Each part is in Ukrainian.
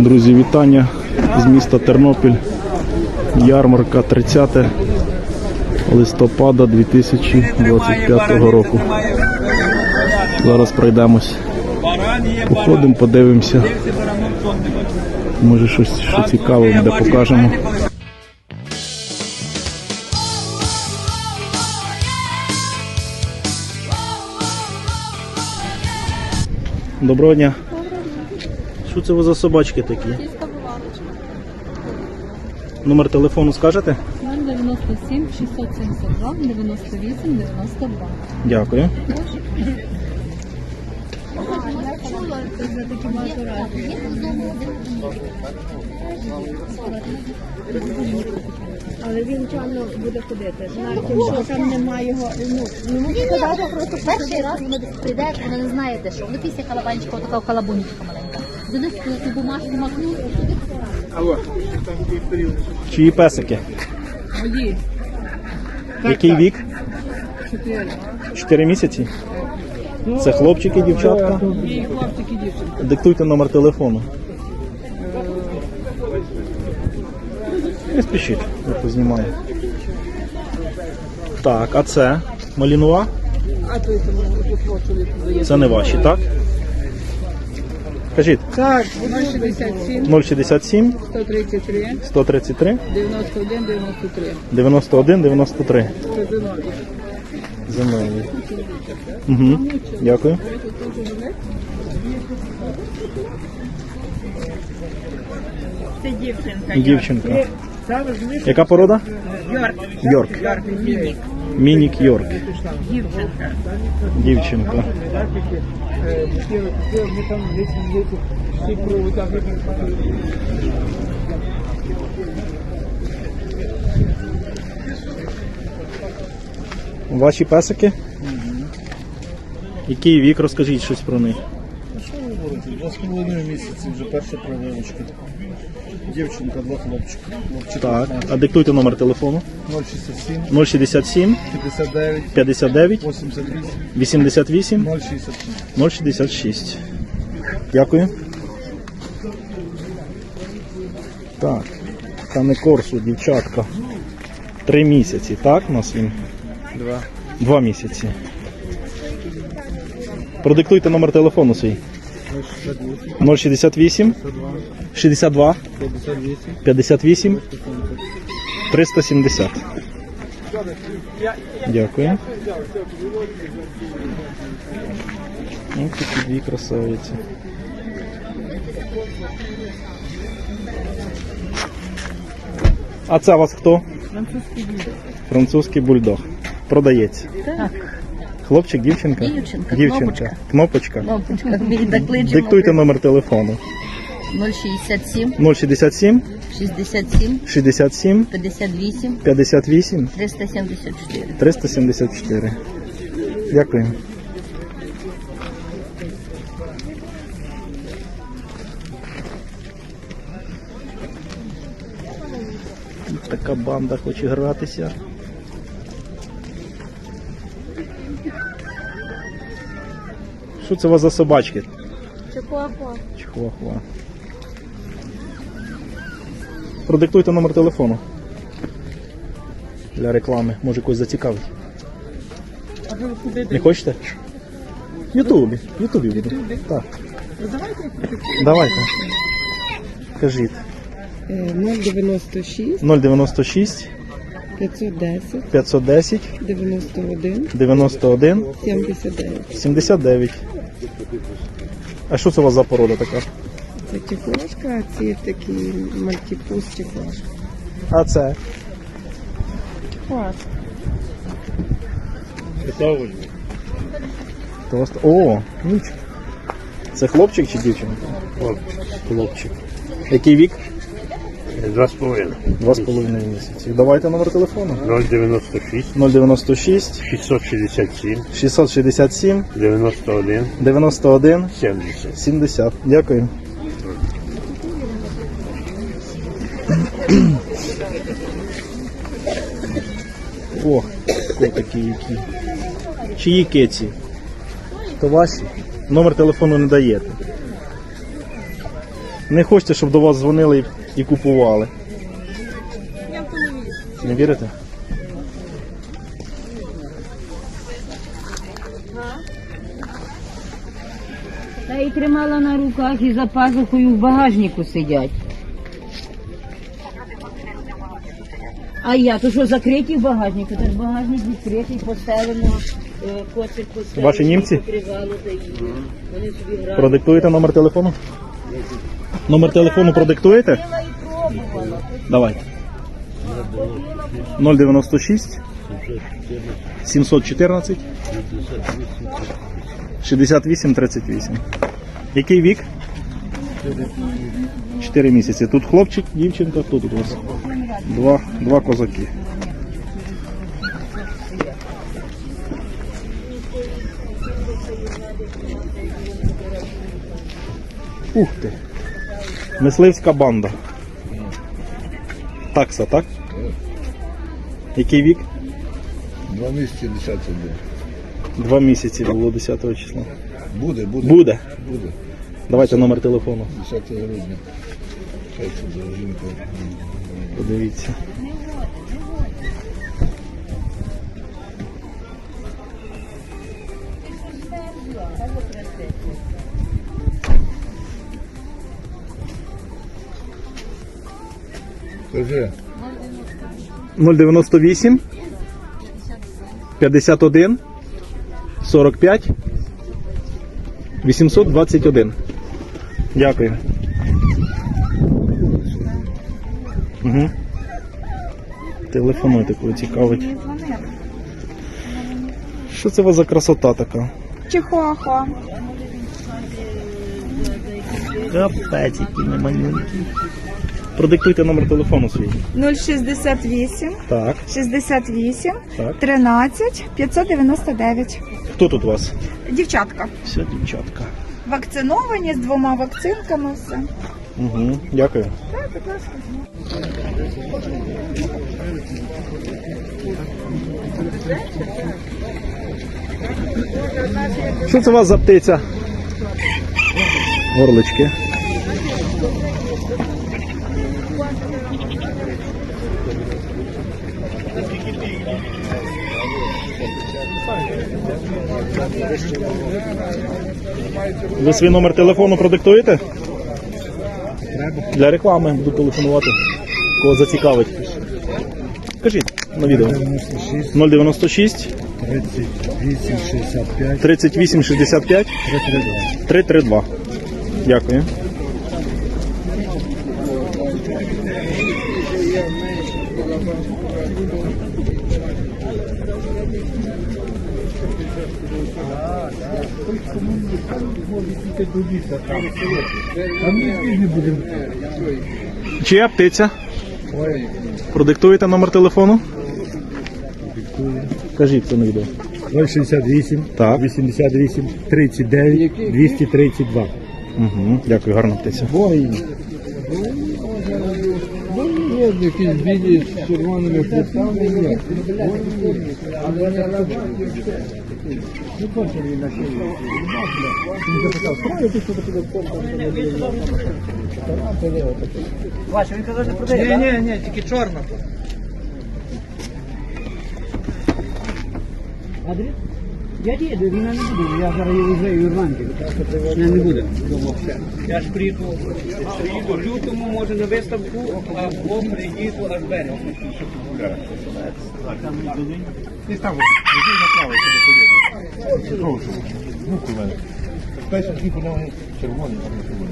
Друзі, вітання з міста Тернопіль. Ярмарка 30 листопада 2025 року. Зараз пройдемось. Походимо, подивимося. Може щось що цікаве буде покажемо. Доброго дня. Що це ви за собачки такі? Номер телефону скажете? 097 672 98 92. Дякую. Але він чемно буде ходити. Навіть якщо там немає його, ну, ну Ні, ні, просто перший раз воно десь прийде, воно не знає де що. Воно після калабанчика, така калабунечка маленька. Них цю бумажку макнув, Чиї песики? Мої. Який вік? Чотири. Чотири місяці? Це хлопчики, дівчатка? І хлопчики дівчинки. Диктуйте номер телефону. Не спішіть, я познімаю. Так, а це малінова? А то це Це не ваші, так? Кажіть, Так, 067 067 133 133 91 93. 91 93. Це зимові. Зимовий. Угу. Дякую. Це дівчинка. Дівчинка. Яка порода? Йорк. Йорк. Мінік. Йорк. Дівчинка. Дівчинка. Ваші песики? Який вік? Розкажіть щось про них. Що ви говорите? Два з половиною місяці вже перша прививочка. Дівчинка, два хлопчика. Хлопчик Так. А диктуйте номер телефону. 067, 067 59, 59 88, 88 067. 066. Дякую. Так. Кане Корсу, дівчатка. Три місяці, так? У нас він? Два. Два місяці. Продиктуйте номер телефону свій. 068 62 58, 58 370. Дякую. Ось такі дві красавиці. А це у вас хто? Французький бульдог. Французький бульдог. Продається. Так. Хлопчик, дівчинка? Дівчинка, Дівчинка. Кнопочка. Кнопочка, кличемо. Диктуйте номер телефону. 067 067 67 67 58 58 374. 374. Дякую. Така банда хоче гратися. Що це у вас за собачки? Чихуахуа. Чихуахуа. Продиктуйте номер телефону. Для реклами. Може когось зацікавить. Не хочете? В Ютубі. В Ютубі буду. Так. Давайте. Кажіть. 096 096 510 510 91 91 79. 79. А що це у вас за порода така? Це чехошка, а ці такі мальтіпус чехошка. А це? Просто. О, ніч. Це хлопчик чи дівчинка? Хлопчик. Який вік? Два з половиною. Два з половиною місяці. Давайте номер телефону. 096 096 667 667 91 91 70. 70. Дякую. О, котики які. Чиї кеці? То ваші? Номер телефону не даєте. Не хочете, щоб до вас дзвонили і, і купували. Не вірите? Та й тримала на руках і за пазухою в багажнику сидять. А я, то що закриті в багажнику? Та ж багажник відкритий, поставимо, е, коцик поставимо. Ваші німці? покривало, та й Вони собі грають. Продиктуєте номер телефону? Номер телефону продиктуєте? Давайте. 096 714 68 38. Який вік? 4 місяці. Тут хлопчик, дівчинка, тут у вас? Два, два козаки. Ух ти. Мисливська банда. Такса, так? Який вік? Два місяці 10 буде. Два місяці було 10 числа. Буде, буде. Буде. Буде. Давайте номер телефону. 10 грудня. Хай це за жінка. Подивіться. Скажи, 098 51 45 821. Дякую. Угу. Телефонуйте, коли цікавить. Що це у вас за красота така? Чихуахуа. Капець, які ми манюнькі. Продиктуйте номер телефону свій. 068 Так, 68 так. 13 599. Хто тут у вас? Дівчатка. Все, дівчатка. Вакциновані з двома вакцинками все. Угу, дякую. Що це у вас за птиця? Горлички. Ви свій номер телефону продиктуєте? Для реклами буду телефонувати. Кого зацікавить. Кажіть на відео. 096 38, 65, 38 65 332. Дякую. Чия птиця? Продиктуєте номер телефону? Кажіть це на відео. 068, Так. 88, 39, 232. Угу. Дякую, гарна птиця. Є якісь білі з червоними хрестами, є. Ні, ні, ні, тільки чорна. Я діду, він не буде. Я зараз її вже в Ірландії. Я не буде. Я ж приїду, приїду в лютому, може на виставку, або приїду аж Муху мене. Перші дві вони червоні, там не червоні.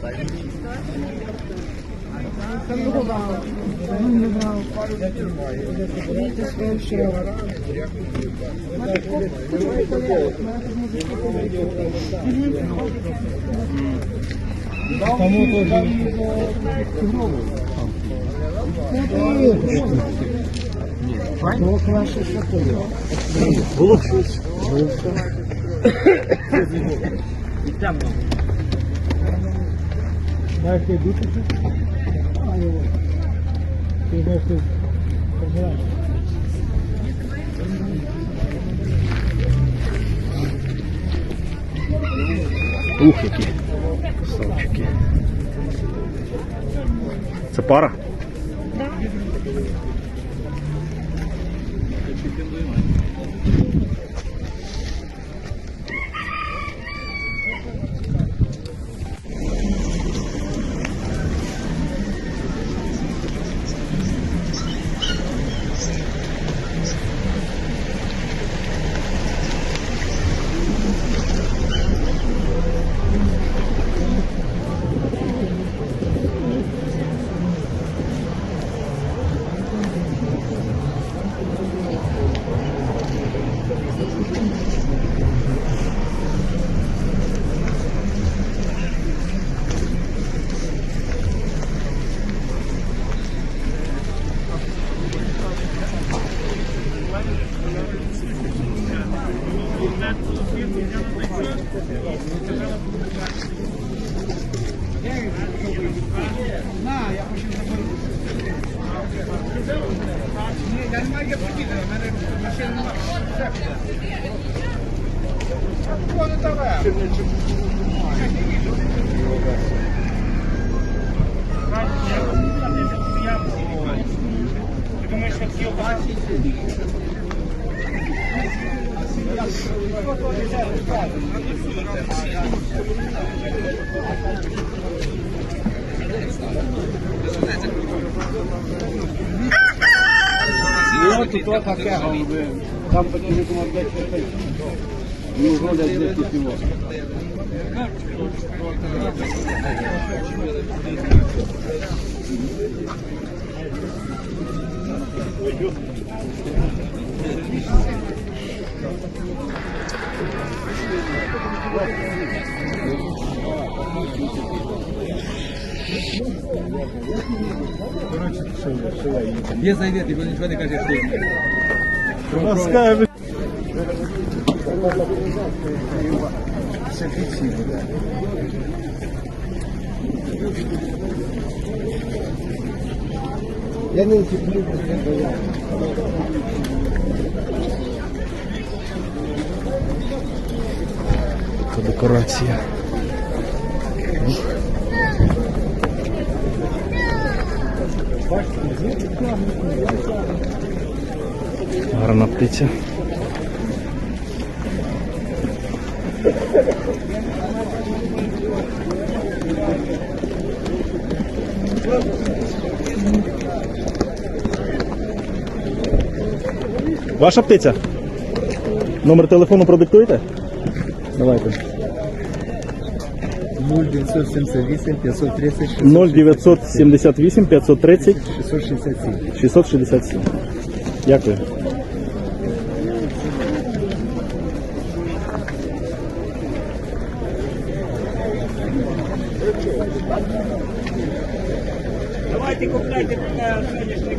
Thank you. Тому ну, Було щось. Дайте дути. Перший такий подав червоний. Ух, які красавчики. Це пара? Ну, то то таке голуби. Там потім не думав, де це. Ну, вроде де пішло. Є зайдете, бо нічого не каже, що Я не люблю, я. Це декорація. Гарна птиця. Ваша птиця? Номер телефону продиктуєте? Давайте. 0978 530 0978 530 667. 667. Дякую. Давайте купляйте соняшник.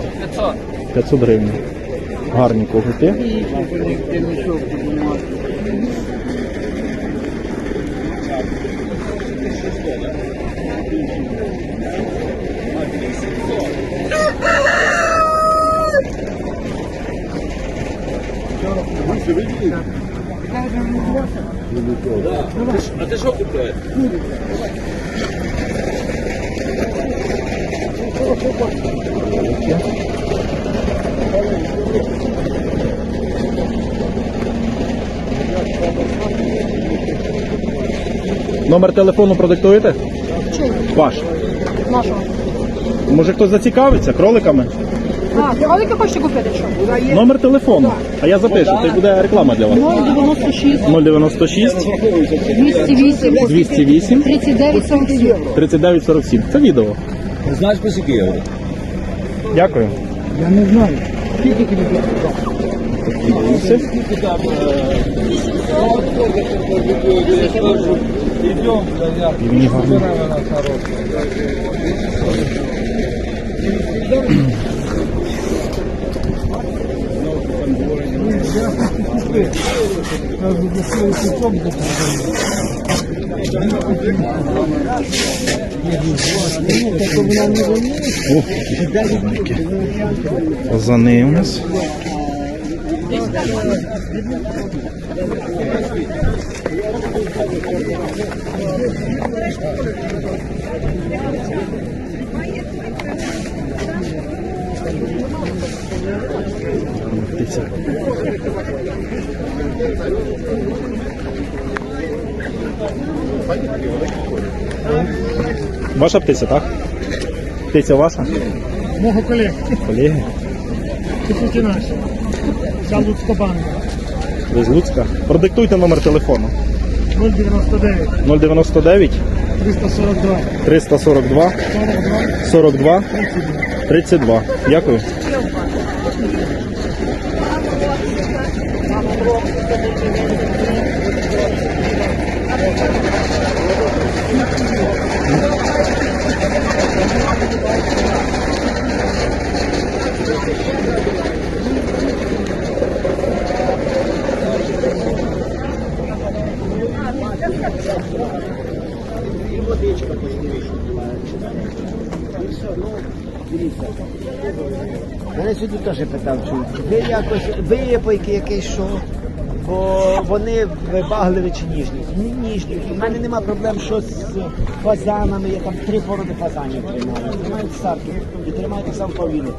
500. 500 гривень. Гарні когути. Номер телефону продиктуєте? Ваш. Нашого. Може хтось зацікавиться кроликами? А, кролика хочете купити що? Номер телефону. А я запишу, це буде реклама для вас. 096 096 208 208 39 47. 3947. Це відео. Знаєш, по скільки євро? Дякую. Я не знаю. Мені гарно. О, Фазани у нас. Ваша птиця, так? Птиця ваша? Мого колеги, Колеги? це наші. Ця Луцька банда. Ви з Луцька? Продиктуйте номер телефону. 099 099 342 342 42 42 32. Дякую. Теж питав, чи ви якось випайки якесь що, бо вони вибагливі чи ніжні. Ні, ніжні. У мене нема проблем, що з фазанами, я там три породи фазанів тримаю. Тримають сарки і тримаю так само павліни.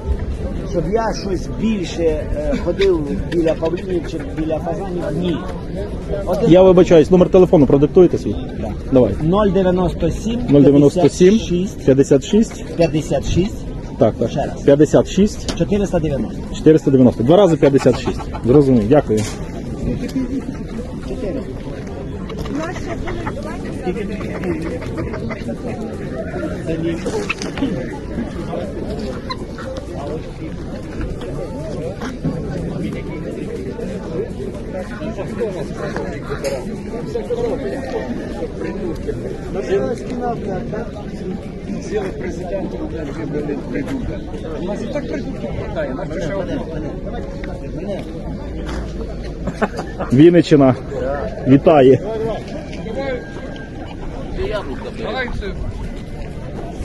Щоб я щось більше е, ходив біля павлінів чи біля фазанів, ні. Один Я вибачаюсь, номер телефону продиктуєте свій? Давай. 097 097 56 56 56 так, так. Ще раз. 56 490. 490. Два рази 56. Зрозумів, дякую. Вінниччина вітає.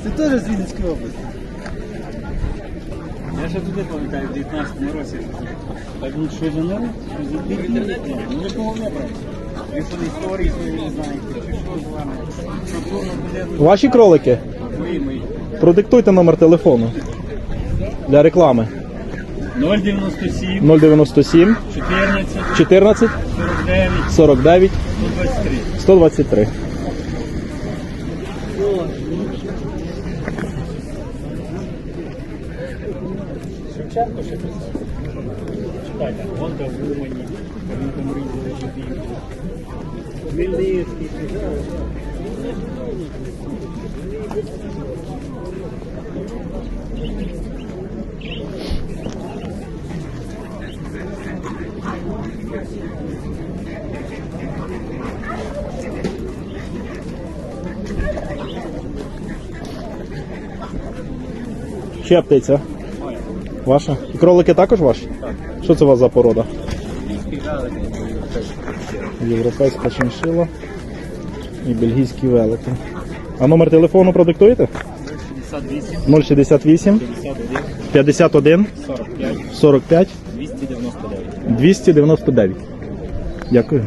Це теж з Вінницької області. Я ще туди пам'ятаю, в 19 році. Так ну що за нерв? В інтернеті? Ну ви не? Ви що історії свої не знаєте? Що з вами? Ваші кролики? Продиктуйте номер телефону для реклами. 097 097 14 14 49 49 123. 123. Шевченко ще писав. Читайте, Гонка в Умані, Камінка Мрій Золотий. Хмельницький. Ще птиця. Ваша? І кролики також ваші? Так. Що це у вас за порода? Європейська шиншила і бельгійські велики. А номер телефону продиктуєте? 58, 068 51, 51 45, 45 299. 299. Дякую.